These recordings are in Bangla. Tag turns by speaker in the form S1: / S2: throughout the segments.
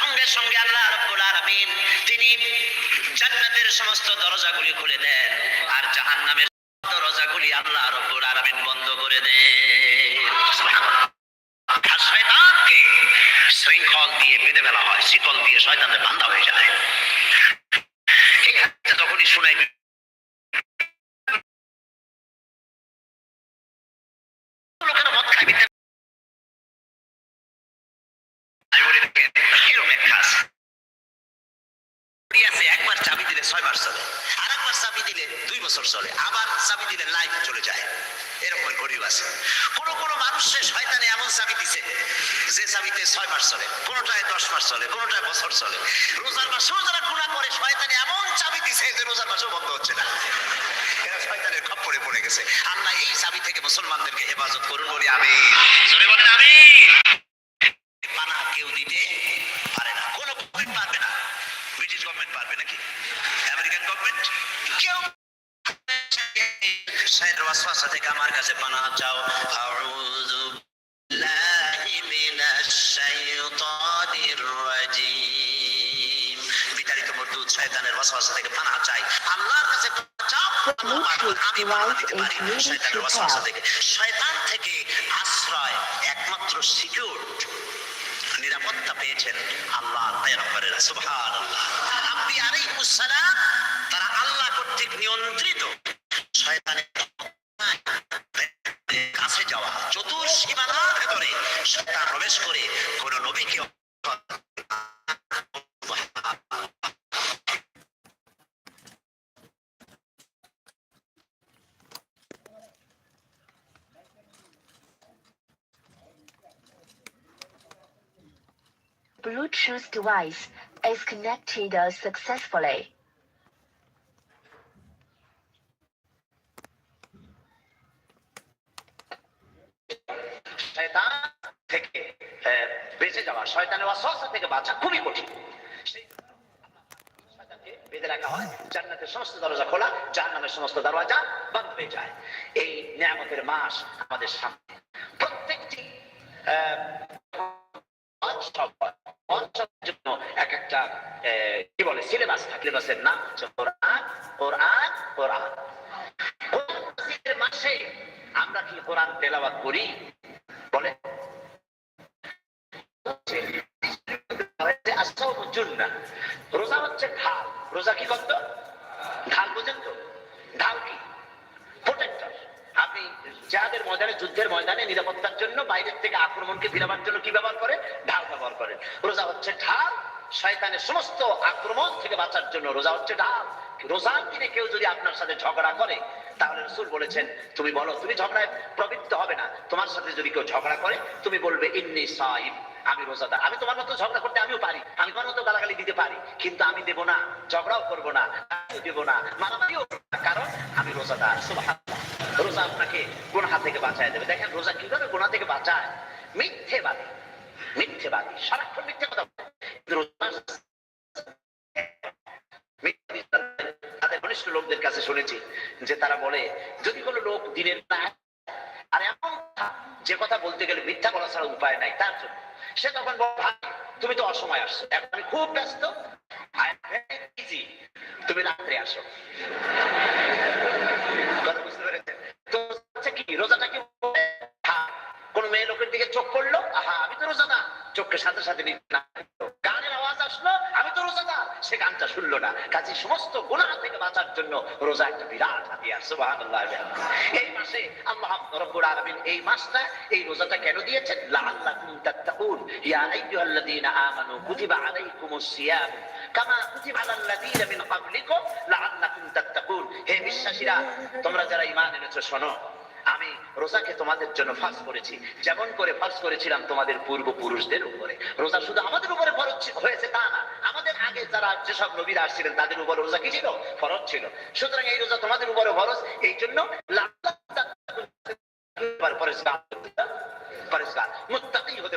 S1: সঙ্গে সঙ্গে আল্লাহ রব্বুল আলামিন তিনি জান্নাতের সমস্ত দরজাগুলি খুলে দেন আর জাহান্নামের দরজাগুলি আল্লাহ রব্বুল আলামিন বন্ধ করে দেন। শয়তানকে শৃঙ্খল দিয়ে বেঁধে ফেলা হয়, শিকল দিয়ে শয়তানের বান্ধা হয়ে যায় এই হাদিসটা তখনই শুনাই লোকেরা মদ খায় মিথ্যা আমি বলি দেখেন, এরকম একটা আছে। ঘড়ি আছে, একবার চাবি দিলে ছয় মাস চলে আর একবার চাবি দিলে দুই বছর চলে, আবার চাবি দিলে লাইফ চলে যায়। এরকম ঘড়িও আছে। কোন কোন মানুষের শয়তানে এমন চাবি দিছে যে চাবিতে ছয় মাস চলে, কোনটায় দশ মাস চলে, কোনটায় বছর চলে। রোজার মাসেও যারা গুণা করে, শয়তানে এমন চাবি দিছে যে রোজার মাসেও বন্ধ হচ্ছে না। এরা শয়তানের খপ্পরে পড়ে গেছে। আল্লাহ এই চাবি থেকে মুসলমানদেরকে হেফাজত করুন, বলি আমি জোরে বলেন আমি পারবেন, আমি পানা দিতে পারি শয়তানের ওয়াসওয়াসা থেকে শয়তান থেকে আশ্রয় একমাত্র সিকিউর নিরাপত্তা পেয়েছেন আল্লাহ তারা আল্লাহ কর্তৃক নিয়ন্ত্রিত। শয়তানের কাছে যাওয়া চতুর সীমানার ভেতরে শয়তান প্রবেশ করে কোন নবীকে
S2: Bluetooth device is connected successfully.
S1: সমস্ত দরজা খোলা, জাহান্নামের সমস্ত দরজা বন্ধ হয়ে যায়। এই নিয়ামতের মাস আমাদের সামনে। প্রত্যেকটি মহোৎসব জন্য এক একটা কি বলে সিলেবাস সিলেবাসের নাম হচ্ছে কোরআন কোরআন কোরআন। মাসে আমরা কি কোরআন তেলাওয়াত করি? বলে? রোজা হচ্ছে ঢাল। রোজা কি করতো ঢাল বোঝেন তো? ঢাল কি? যাদের ময়দানে, যুদ্ধের ময়দানে নিরাপত্তার জন্য বাইরের থেকে আক্রমণকে বিরাবার জন্য কি ব্যবহার করে ঢাল ব্যবহার করেন। রোজা হচ্ছে ঢাল, শয়তানের সমস্ত আক্রমণ থেকে বাঁচার জন্য রোজা হচ্ছে ঢাল। রোজার দিনে কেউ যদি আপনার সাথে ঝগড়া করে, তাহলে রসুল বলেছেন, তুমি বলো, তুমি ঝগড়ায় প্রবৃত্ত হবে না। তোমার সাথে যদি কেউ ঝগড়া করে, তুমি বলবে, ইন্নি সাইম, আমি রোজাদার। আমি তোমার মতো ঝগড়া করতে আমিও পারি। আমি তোমার মতো গালাগালি দিতে পারি, কিন্তু আমি দেব না, ঝগড়াও করব না দেব না, মারামারিও না, কারণ আমি রোজাদার। সুবহানাল্লাহ। রোজা আপনাকে গুনাহ থেকে বাঁচায় দেবে। দেখেন রোজা কীভাবে গুনাহ থেকে বাঁচায়? মিথ্যেবাদী সারাক্ষণ মিথ্যে কথা বলে। মিথ্যে তাদের ঘনিষ্ঠ লোকদের কাছে শুনেছি যে তারা বলে যদি কোনো লোক দিনের না আর এমন কথা, যে কথা বলতে গেলে মিথ্যা বলা ছাড়া উপায় নাই তার জন্য। সে তখন বলে ভাই তুমি তো অসময় আসছো। এখন আমি খুব ব্যস্ত। তুমি রাত্রে আসো। চোখের সাথে সাথে গানের আওয়াজ আসলো, আমি তো রোজাদার, সে গানটা শুনলো না। কাজে সমস্ত গুনাহ থেকে বাঁচার জন্য রোজা একটা বিরাট হাতিয়ার, সুবহানাল্লাহ এই মাসে আল্লাহ রাব্বুল আলামিন এই মাসটা, এই রোজাটা কেন দিয়েছেন? তাত্তাকুন। ইয়া আইয়ুহাল্লাযীনা আমানু কুতিবা আলাইকুমুস সিয়াম। কামা কুতিবা আলাল্লাযীনা মিন ক্বাবলিকুম তাত্তাকুন। হে বিশ্বাসীরা, তোমরা যারা ঈমান এনেছো, শোনো। আমি রোজাকে তোমাদের জন্য ফাঁস করেছি। যেমন করে ফাঁস করেছিলাম তোমাদের পূর্বপুরুষদের উপরে। রোজা শুধু আমাদের উপরে ফরজ হয়েছে তা না। আমাদের আগে যারা যেসব নবীরা আসছিলেন, তাদের উপর রোজা কি ছিল? ফরজ ছিল। সুতরাং এই রোজা তোমাদের উপরে ফরজ, এই জন্য হতে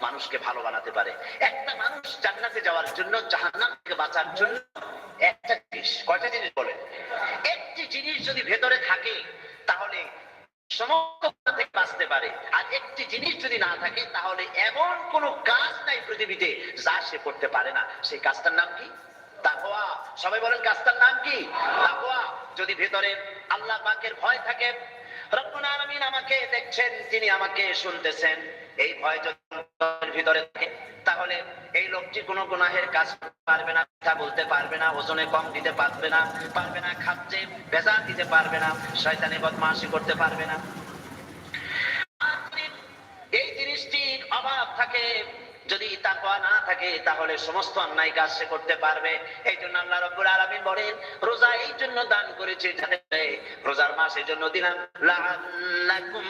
S1: মানুষকে ভালো বানাতে পারে। একটা মানুষ জান্নাতে যাওয়ার জন্য জাহান্নাম থেকে বাঁচার জন্য একটা জিনিস, কয়টা জিনিস বলে একটি জিনিস যদি ভেতরে থাকে, তাহলে সমস্ত থেকে বাঁচতে পারে। আর একটি জিনিস যদি না থাকে, তাহলে এমন কোনো কাজ নাই পৃথিবীতে যা সে করতে পারে না। সেই কাজটার নাম কি? তাকওয়া। সবাই বলেন, কাজটার নাম কি? তাকওয়া। যদি ভেতরে আল্লাহ পাকের ভয় থাকে, রব্বুল আলামিন আমাকে দেখছেন, তিনি আমাকে শুনতেছেন। এই ভয় ভিতরে থাকে, তাহলে এই লোকটি কোনো গুনাহের কাজ পারবে না কথা বলতে পারবে না, ওজনে কম দিতে পারবে না পারবে না খাদ্যে ভেজা দিতে পারবে না, শয়তানি বদমাশি করতে পারবে না। এই জিনিসটির অভাব থাকে, যদি তাকওয়া না থাকে, তাহলে সমস্ত অন্যায় কাজ সে করতে পারবে। এই জন্য আল্লাহ রব্বুল আলামিন বলেন, রোজা এই জন্য দান করেছে রোজার মাস এই জন্য দিলাম। তাত্তাকুন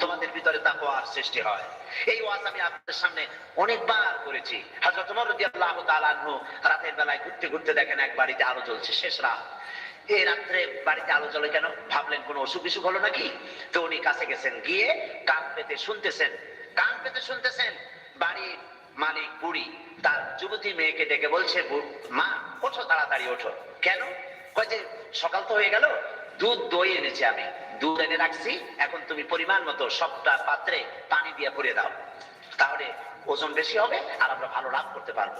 S1: তোমাদের ভিতরে তাকওয়ার সৃষ্টি হয়। এই ওয়াজ আমি আপনাদের সামনে অনেকবার করেছি। রাদিয়াল্লাহু তাআলা রাতের বেলায় ঘুরতে ঘুরতে দেখেন এক বাড়িতে আলো জ্বলছে, শেষ রাত। এই রাত্রে বাড়িতে আলো জ্বলে কেন? ভাবলেন কোন অসুখ বিসুখ হলো নাকি? তো উনি কাছে গেছেন, গিয়ে কান পেতে শুনতেছেন। কান পেতে শুনতেছেন, বাড়ির মালিক বুড়ি তার যুবতী মেয়েকে ডেকে বলছে "বু- মা, ওঠো তাড়াতাড়ি, ওঠো। কেন? কয় যে, সকাল তো হয়ে গেল দুধ, দই এনেছি আমি। দুধ এনে রাখছি। এখন তুমি পরিমাণ মতো সবটা পাত্রে পানি দিয়ে ভরে দাও। তাহলে ওজন বেশি হবে আর আমরা ভালো লাভ করতে পারব।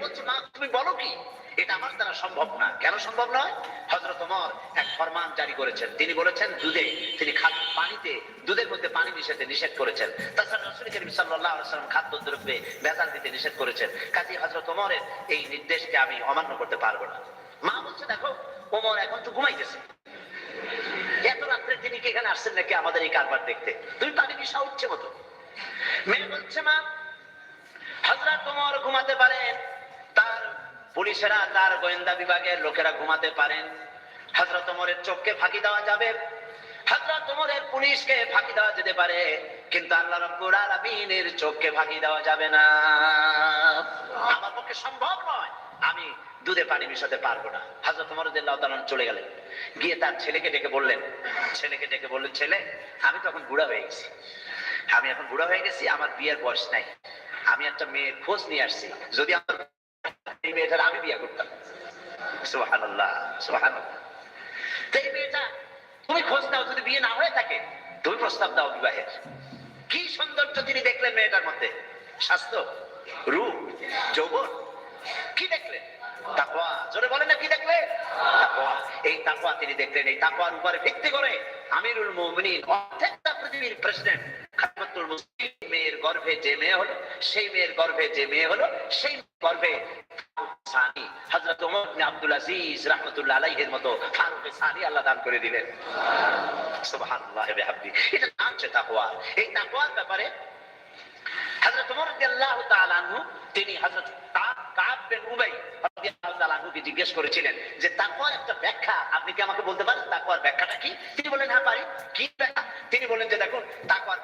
S1: বলছে, মা, তুমি বলো কি? এটা আমার দ্বারা সম্ভব না। কেন সম্ভব নয়? হজরত ওমর এক ফরমান জারি করেছেন। তিনি বলেছেন, দুধে তিনি খাদ্য পানিতে, দুধের মধ্যে পানি মিশাতে নিষেধ করেছেন। তাছাড়া রসুল করিম আলাইহি খাদ্য দ্রব্যে ভেজাল দিতে নিষেধ করেছেন। কাজী হজরত ওমরের এই নির্দেশকে আমি অমান্য করতে পারব না। মা বলছে, দেখো, ওমর এখন তো ঘুমাইতেছে। এত রাত্রে তিনি কি এখানে আসছেন নাকি আমাদের এই কারবার দেখতে? তুমি পানি মিশা উঠছে মতো। মেয়ে বলছে, মা হজরত ওমর ঘুমাতে পারেন। তার পুলিশেরা, তার গোয়েন্দা বিভাগের লোকেরা ঘুমাতে পারেন। হজরত ওমরের চোখকে ফাঁকি দেওয়া যাবে। হজরত ওমরের পুলিশকে ফাঁকি দেওয়া যেতে পারে, কিন্তু আল্লাহ রব্বুল আলামিনের চোখকে ফাঁকি দেওয়া যাবে না। আমার পক্ষে সম্ভব নয়। আমি দুধে পানি মিশাতে পারব না। হজরত ওমর রাদিয়াল্লাহু তাআলা চলে গেলেন। গিয়ে তার ছেলেকে ডেকে বললেন, ছেলেকে ডেকে বললেন, ছেলে, আমি তখন বুড়া হয়ে গেছি। আমি এখন বুড়া হয়ে গেছি, আমার বিয়ের বয়স নাই। আমি একটা মেয়ের খোঁজ নিয়ে আসছি। যদি আমার এই মেয়েটার আমি বিয়ে করতাম। সুবহানাল্লাহ তো এই মেয়েটা, তুমি খোঁজ নাও, যদি বিয়ে না হয়ে থাকে, তুমি প্রস্তাব দাও বিবাহের কি সৌন্দর্য তিনি দেখলেন মেয়েটার মধ্যে? স্বাস্থ্য, রূপ, যৌবন। কি দেখলেন তাকওয়া। জোরে বলেন না, কি দেখলেন তাকওয়া। এই তাকওয়া তিনি দেখলেন, এই তাকওয়ার উপরে ভিত্তি করে আমিরুল মুমিনিন অর্ধেকটা পৃথিবীর প্রেসিডেন্ট খাতমুল মুসলিম মেয়ের গর্ভে যে মেয়ে হলো, সেই মেয়ের গর্ভে যে মেয়ে হলো, সেই গর্ভে সানি, হযরত ওমর ইবনে আব্দুল আজিজ রাহমাতুল্লাহ আলাইহির মতো ফারুক সানি আল্লাহ দান করে দিলেন। সুবহানাল্লাহ বিহামদি। এটা নাম হচ্ছে তাকওয়া। এই তাকওয়ার ব্যাপারে হযরত ওমর রাদিয়াল্লাহু তাআলা আনহু, তিনি হযরত কাব জিজ্ঞেস করেছিলেন যে একটা ব্যাখ্যা, আপনি কি আমাকে বলতে পারেন? ব্যাখ্যাটা কি? তিনি বলেন হ্যাঁ পারি। কি ব্যাখ্যা? তিনি বলেন যে, দেখুন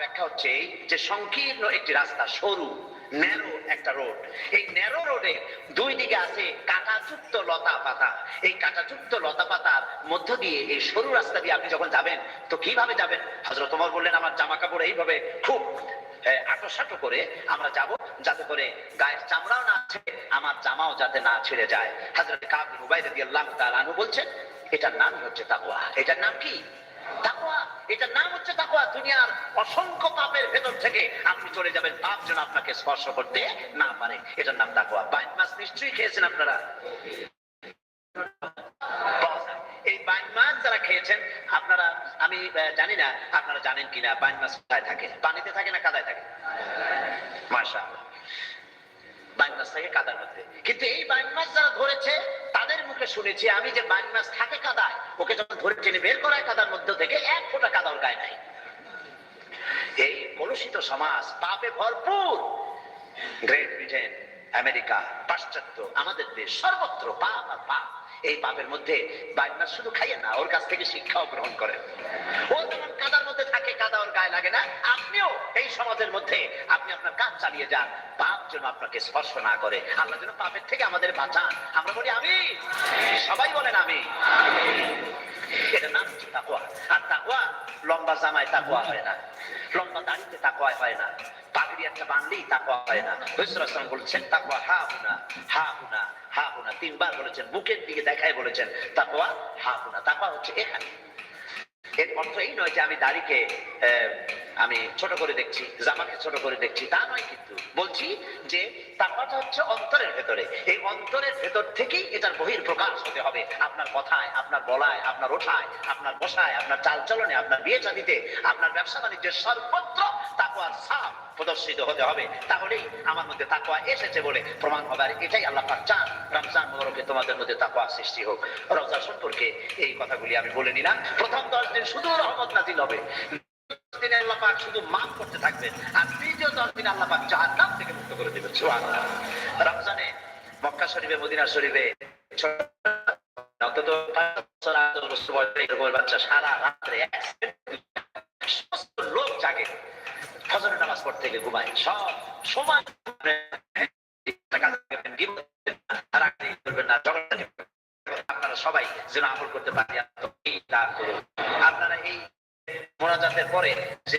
S1: ব্যাখ্যা হচ্ছে এই যে, সংকীর্ণ একটি রাস্তা, সরু ন্যারো একটা রোড এই ন্যারো রোডে দুই দিকে আছে লতা পাতা। এই লতা পাতার মধ্য দিয়ে এই সরু রাস্তা দিয়ে আপনি যখন যাবেন, তো কীভাবে যাবেন? হযরত ওমর বললেন, আমার জামা কাপড় এইভাবে খুব আটোসাটো করে আমরা যাব যাতে করে গায়ের চামড়াও না ছেড়ে, আমার জামাও যাতে না ছেড়ে যায়। হাজরত তাআলা আনহু বলছেন, এটার নাম হচ্ছে তাকওয়া। এটার নাম কি? তাকওয়া। এটার নাম হচ্ছে তাকওয়া। দুনিয়ার অসংখ্য পাপের ভেতর থেকে আপনি চলে যাবেন। পাপ যেন আপনাকে স্পর্শ করতে না পারে। এটার নাম তাকওয়া। বাইন নিশ্চয়ই খেয়েছেন আপনারা? এই বাইন মাছ যারা খেয়েছেন, আপনারা, আমি জানি না, আপনারা জানেন কিনা? বাইন মাছ কোথায় থাকে? পানিতে থাকে না কাদায় থাকে? মাশা বাইন মাছ থাকে কাদার মধ্যে। কিন্তু এই বাইন মাছ যারা ধরেছে, তাদের মুখে শুনেছি আমি যে বাইন মাছ থাকে কাদায়, ওকে যখন ধরে টেনে বের করায় কাদার থেকে এক গায়ে নাই। এই কলুষিত সমাজ পাপে ভরপুর। গ্রেট ব্রিটেন আমেরিকা পাশ্চাত্য, আমাদের দেশ, সর্বত্র পাপ আর পাপ। এই পাপের মধ্যে বাইনার শুধু খাইয়ে না, ওর কাছ থেকে শিক্ষাও গ্রহণ করেন ও যেমন কাদার মধ্যে ওর গায়ে লাগে না। আপনিও এই সমাজের মধ্যে আপনি আপনার কাজ চালিয়ে যান। পাপ যেন আপনাকে স্পর্শ না করে। আল্লাহ যেন পাপের থেকে আমাদের বাঁচান। আমরা বলি আমি সবাই বলেন আমি এটা নাম হচ্ছে আর লম্বা জামায় হয় না। লম্বা হয় না। পাগড়ি একটা হয় না। হা হুনা হা হুনা হা হুনা তিনবার বলেছেন, বুকের দিকে দেখায় বলেছেন, তাকওয়া হা হুনা তাকওয়া হচ্ছে এখানে। এর অর্থ এই নয় যে আমি দাড়িকে আমি ছোট করে দেখছি, জামাকে ছোট করে দেখছি, তা নয় কিন্তু। বলছি যে তাকওয়াটা হচ্ছে অন্তরের ভেতরে। এই অন্তরের ভেতর থেকেই এটার বহির প্রকাশ হতে হবে। আপনার কথায়, আপনার বলায় আপনার ওঠায়, আপনার বসায়, আপনার চালচলনে, আপনার বিয়ে চালিতে আপনার ব্যবসা বাণিজ্যের সর্বত্র তাকওয়ার সাপ প্রদর্শিত হতে হবে। তাহলেই আমার মধ্যে তাকওয়া এসেছে বলে প্রমাণ হবে। আর এটাই আল্লাহ পাক চান। রমজান মোবারকে তোমাদের মধ্যে তাকওয়া সৃষ্টি হোক। রমজান সম্পর্কে এই কথাগুলি আমি বলে নিলাম। প্রথম দশ দিন শুধু রহমত নাজিল হবে। পাক শুধু মাফ করতে থাকবেন আর তৃতীয় দশ দিন আল্লাহ পাক জাহান্নাম থেকে মুক্ত করে সুবহানাল্লাহ। রমজানে মক্কা শরীফে, মদিনা শরীফে আপনারা সবাই যেন আমল করতে পারি আপনারা এই মোনাজাতের পরে যে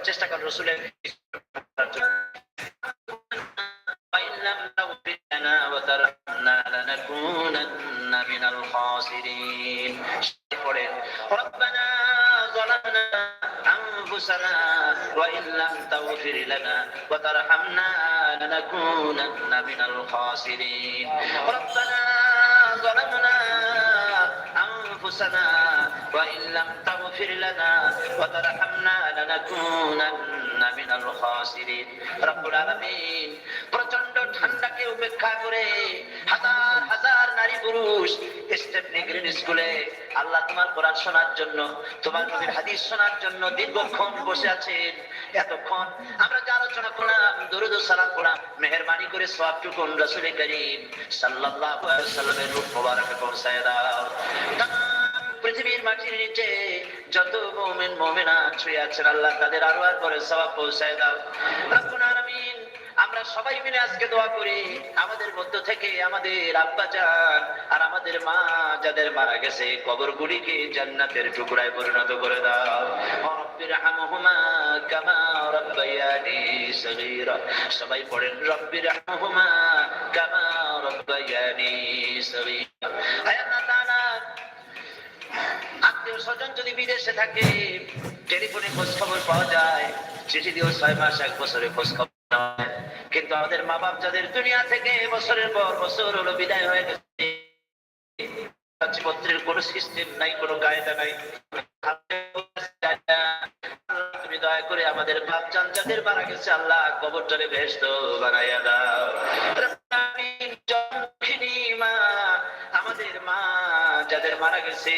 S1: চেষ্টা করেন চেষ্টা করেন রসুলের وإن لم تغفر لنا وترحمنا لنكونن من الخاسرين পড়েন ربنا ظلمنا أنفسنا وإن لم تغفر لنا وترحمنا لنكونن من الخاسرين ربنا ظلمنا أنفسنا وإن لم تغفر لنا وترحمنا لنكونن من الخاسرين رب العالمين প্রচন্ড ঠান্ডাকে উপেক্ষা করে হাজার হাজার নারী পুরুষ স্টেপনি গ্রিন স্কুলে আল্লাহ তোমার কোরআন শোনার জন্য তোমার নবীর হাদিস শোনার জন্য দীর্ঘক্ষণ বসে আছেন এতক্ষণ আমরা যে আলোচনা করলাম দরুদ ও সালাম করলাম মেহরবানি করে সবটুকুন রসুল করিম সাল্লাল্লাহু আলাইহি সাল্লামের রূপ মোবারকে পৌঁছায় দাও তাম পৃথিবীর মাটির নিচে যত মুমিন, মুমিনা ছুঁয়ে আছেন, আল্লাহ তাদের আরও আর করে সবাব পৌঁছায় দাও। রব্বুল আমরা সবাই মিলে আজকে দোয়া করি, আমাদের মধ্য থেকে আমাদের আব্বা যান আর আমাদের মা যাদের মারা গেছে কবর গুলিকে জান্নাতের টুকরায় পরিণত করে দাও। সবাই পড়েন রব্বির কামা রব্বায়ানি সগীরা। আয় আল্লাহ তাআলা আত্মীয় স্বজন যদি বিদেশে থাকে, টেলিফোনে খোঁজ খবর পাওয়া যায়, চিঠি দিয়েও ছয় মাস, এক বছরে খোঁজ খবর কিন্তু আমাদের মা বাপ যাদের দুনিয়া থেকে বছরের পর বছর হলো বিদায় হয়ে গেছে কাগজপত্রের কোনো সিস্টেম নাই, কোনো কায়দা নাই। তুমি দয়া করে আমাদের বাপ চান যাদের মারা গেছে, আল্লাহ কবরটারে ভেস্ত বানাইয়া দাও। যাদের মারা গেছে।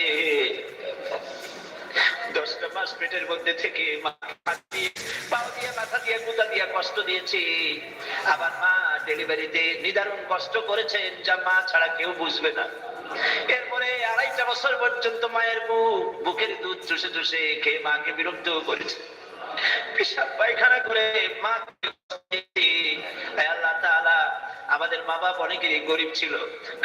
S1: দশটা মাস পেটের মধ্যে থেকে মাথা দিয়ে দিয়ে কষ্ট দিয়েছি। আবার মা ডেলিভারিতে নিদারুণ কষ্ট করেছেন, যা মা ছাড়া কেউ বুঝবে না। এরপরে আড়াইটা বছর পর্যন্ত মায়ের বুক বুকের দুধ চুষে চুষে খেয়ে মাকে বিরক্ত করেছে। পেশাব পায়খানা করে মা আমাদের মা বাপ অনেকেরই গরিব ছিল।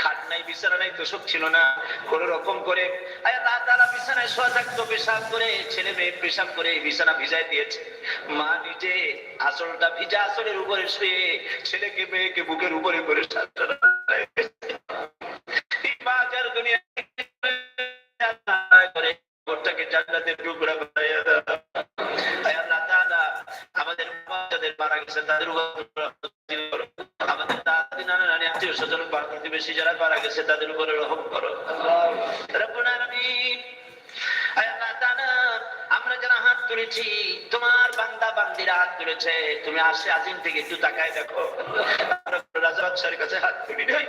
S1: খাট নাই, বিছানা নাই, তোষক ছিল না। কোন রকম করে আল্লাহ তাআলা বিছানায় শোয়া থাকতো, পেশাব করে, ছেলে মেয়ে পেশাব করে বিছানা ভিজাই দিয়েছে। মা নিজে আসলটা ভিজা আসলের উপরে শুয়ে ছেলেকে, মেয়েকে বুকের উপরে করে আমাদের মা যাদের মারা গেছে, তাদের উপর আত্মীয় স্বজন বা প্রতিবেশী যারা মারা গেছে, তাদের উপরে রহম করো। আমরা যারা হাত তুলেছি, তোমার বান্দা বান্দিরা হাত তুলেছে, তুমি আসে আজিম থেকে একটু তাকায় দেখো। কোনো কাছে হাত তুলি নাই।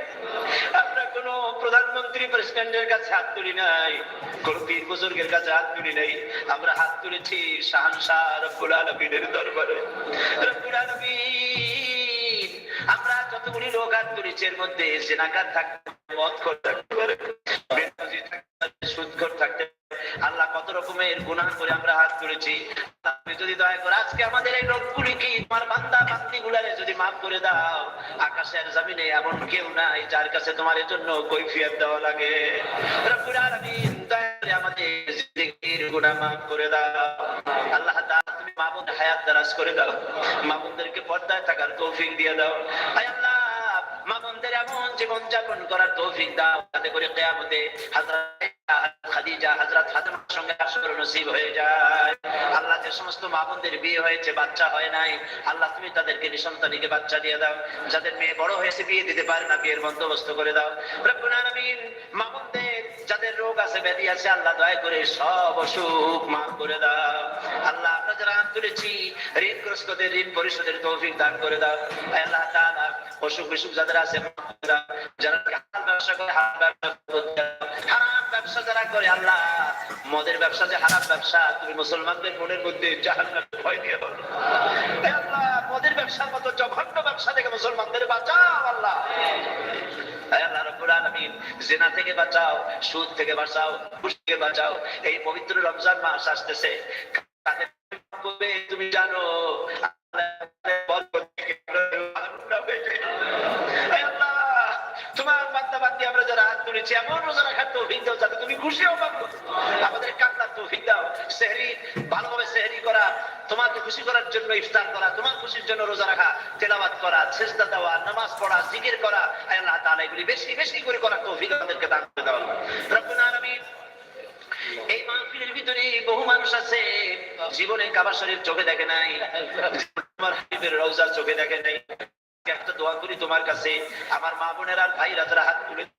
S1: আমরা কোন প্রধানমন্ত্রী, প্রেসিডেন্টের কাছে হাত তুলি নাই। কোন পীর বুজুর্গের কাছে হাত তুলি নাই। আমরা হাত তুলেছি শাহানশাহ রব্বুল আলমিনের দরবারে। রব্বুল আলমিন। এর মধ্যে জেনাকার থাকতে খোর থাকতে পারে বেনামাজি থাকতে। আল্লাহ কত রকমের গুনাহ করে আমরা হাত তুলেছি আপনি যদি দয়া করে আজকে আমাদের এই লোকগুলিকে তোমার বান্দা বান্দি গুলারে যদি মাফ করে দাও, আকাশের জমিনে এমন কেউ নাই যার কাছে তোমার জন্য কৈফিয়ত দেওয়া লাগে। আমাদের জিন্দেগির গুনাহ মাফ করে দাও। আল্লাহ তুমি মাবুদ হায়াত দারাজ করে দাও। মাবুদদেরকে পর্দায় থাকার তৌফিক দিয়ে দাও। আয় আল্লাহ মা এমন জীবন করার তৌফিক দাও। যাতে করে কেয়ামতে খাদিজা হযরত ফাতেমার সঙ্গে আসর নসিব হয়ে যায়। আল্লাহ যে সমস্ত মা বিয়ে হয়েছে, বাচ্চা হয় নাই, আল্লাহ তুমি তাদেরকে নিঃসন্তানীকে বাচ্চা দিয়ে দাও। যাদের মেয়ে বড় হয়েছে, বিয়ে দিতে পারে না, বিয়ের বন্দোবস্ত করে দাও। রব্বুল আলামিন যাদের রোগ আছে, ব্যাধি আছে, আল্লাহ দয়া করে সব অসুখ মাফ করে দাও। আল্লাহ আমরা যারা তুলেছি ঋণগ্রস্তদের, ঋণ পরিশোধের তৌফিক দান করে দাও। আল্লাহ তাআলা অসুখ বিসুখ যাদের আছে ব্যবসা ব্যবসা ব্যবসা মদের ব্যবসা যে হারাম ব্যবসা, তুমি মুসলমানদের মনের মধ্যে মদের ব্যবসার মতো জঘন্য ব্যবসা থেকে মুসলমানদের বাঁচাও, আল্লাহ। জিনা থেকে বাঁচাও, সুদ থেকে বাঁচাও থেকে বাঁচাও, এই পবিত্র রমজান মাস আসতেছে। তুমি জানো? তুলেছি এমন রোজা রাখার তৌফিক দাও যাতে তুমি খুশি হও আমাদের কান্নার তৌফিক দাও। সেহরি, ভালোভাবে সেহরি করা, তোমাকে খুশি করার জন্য ইফতার করা, তোমার খুশির জন্য রোজা রাখা, তেলাওয়াত করা চেষ্টা দেওয়া, নামাজ পড়া, জিকির করা, আল্লাহ তাআলা এগুলি বেশি বেশি করে করার তৌফিক আমাদেরকে দান করে দাও রব্বুল আলামিন, এই মাহফিলের ভিতরে বহু মানুষ আছে, জীবনে কাবার শরীফ চোখে দেখে নাই তোমার হাবিবের রওজার চোখে দেখে নাই। একটা দোয়া করি তোমার কাছে। আমার মা বোনেরা ভাইরা যারা হাত তুলেছে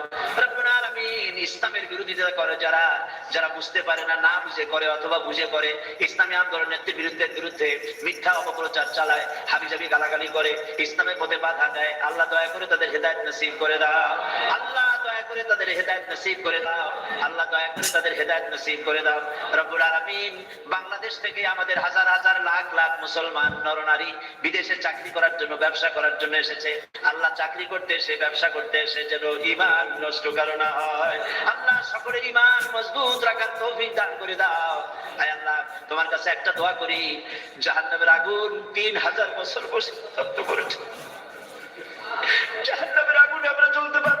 S1: বিরোধিতা করে, যারা যারা বুঝতে পারে না না বুঝে করে অথবা বুঝে করে, ইসলামী আন্দোলনের বিরুদ্ধে বিরুদ্ধে মিথ্যা অপপ্রচার চালায়, হাবিজাবি গালাগালি করে, ইসলামের পথে বাধা দেয়। আল্লাহ দয়া করে তাদের হেদায়ত নসিব করে দাও। আল্লাহ তাদের হেদায়েত নসিব করে দাও। আল্লাহ দয়া করে তাদের হেদায়েত নসিব করে দাও। রব্বুল আলামিন বাংলাদেশ থেকে আমাদের হাজার হাজার লাখ লাখ মুসলমান নরনারী বিদেশে চাকরি করার জন্য, ব্যবসা করার জন্য এসেছে। আল্লাহ চাকরি করতে এসে, ব্যবসা করতে এসে যেন ইমান নষ্ট কারণ হয়। আল্লাহ সকলের ইমান মজবুত রাখার তৌফিক দান করে দাও। আয় আল্লাহ, তোমার কাছে একটা দোয়া করি। জাহান্নামের আগুন তিন হাজার বছর বসে তপ্ত করেছে জাহান্নামের আগুন আমরা চলতে পারব।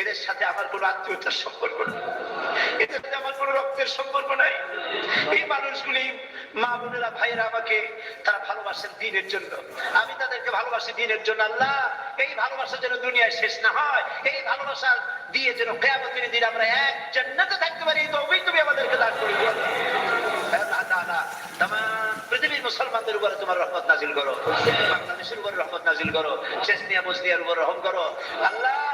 S1: এদের সাথে আমার কোনো আত্মীয়তার সম্পর্ক নেই। এদের সাথে আমার কোনো রক্তের সম্পর্ক নাই। এই মানুষগুলি মা বোনেরা, ভাইয়েরা আমাকে তারা ভালোবাসেন দিনের জন্য। আমি তাদেরকে ভালোবাসি দিনের জন্য। আল্লাহ, এই ভালোবাসা যেন দুনিয়ায় শেষ না হয়, এই ভালোবাসা দিয়ে যেন কেয়ামতের দিন আমরা এক জান্নাতে থাকতে পারি, এই তৌফিক তুমি আমাদেরকে দান করে। দিও মুসলমানদের উপরে তোমার রহমত নাজিল করো। বাংলাদেশের উপরে রহমত নাজিল করো। চেসনিয়া বসনিয়ার উপর রহম করো। আল্লাহ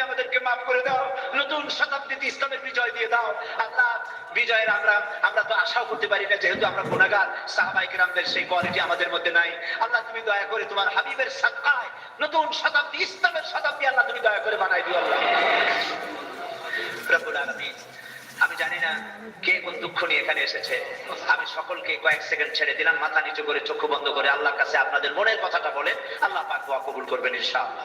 S1: তুমি আমাদেরকে মাফ করে দাও, নতুন শতাব্দীতে ইসলামের বিজয় দিয়ে দাও। আল্লাহ, বিজয়ের আমরা আমরা তো আশাও করতে পারি না, যেহেতু আমরা গুণাগার, সাহাবাই কিরামদের সেই কোয়ালিটি আমাদের মধ্যে নাই। আল্লাহ, তুমি দয়া করে তোমার হাবিবের সাক্ষায় নতুন শতাব্দী, ইসলামের শতাব্দী আল্লাহ, তুমি দয়া করে বানাই দিও আল্লাহ। আমি জানি না কে কোন দুঃখ নিয়ে এখানে এসেছে। আমি সকলকে কয়েক সেকেন্ড ছেড়ে দিলাম, মাথা নিচু করে চক্ষু বন্ধ করে আল্লাহর কাছে আপনাদের মনের কথাটা বলে আল্লাহ পাক কবুল করবেন ইনশাআল্লাহ।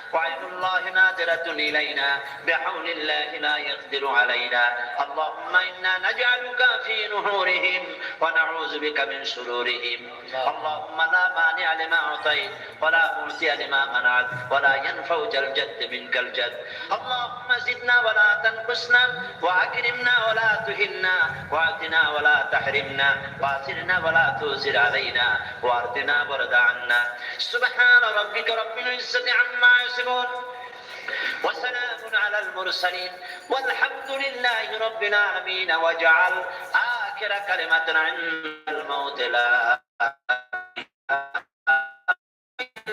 S1: وعين الله نادرة الينا بحول الله لا يقدر علينا اللهم انا نجعلك في نحورهم ونعوذ بك من شرورهم اللهم لا مانع لما اعطيت ولا معطي لما منعت ولا ينفع ذا الجد منك الجد اللهم زدنا ولا تنقصنا واكرمنا ولا تهنا واعطنا ولا تحرمنا واثرنا ولا تؤثر علينا وارضنا ورد عنا سبحان ربك رب العزة عما يصفون وسلام على المرسلين والحمد لله رب العالمين واجعل آخر كلمة عند الموت لا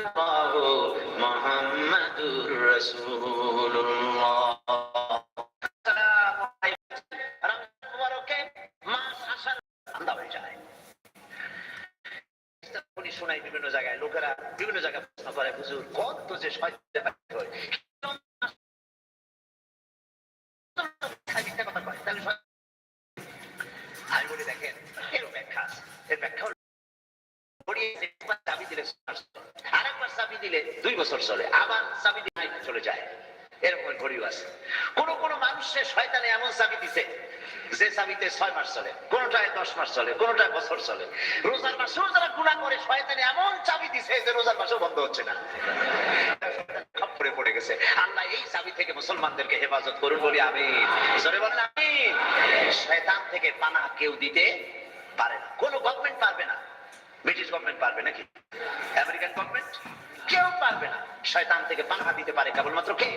S1: الله محمد رسول আমি বলি দেখেন এরও ব্যাখ্যা এর ব্যাখ্যা মানুষের শয়তানে এমন চাবি দিছে, যে চাবিতে ছয় মাস চলে, কোনটায় দশ মাস চলে, কোনটায় বছর চলে। রোজার মাসেও যারা গুণা করে, শয়তানে এমন চাবি দিছে যে রোজার মাসেও বন্ধ হচ্ছে না। খপ্পরে পড়ে গেছে। আল্লাহ এই চাবি থেকে মুসলমানদেরকে হেফাজত করুন বলি আমি জোরে শয়তান থেকে পানা কেউ দিতে পারে না। কোন গভর্নমেন্ট পারবে না। ব্রিটিশ গভর্নমেন্ট পারবে নাকি? আমেরিকান গভর্নমেন্ট কেউ পারবে না। শয়তান থেকে পানা দিতে পারে কেবলমাত্র কে?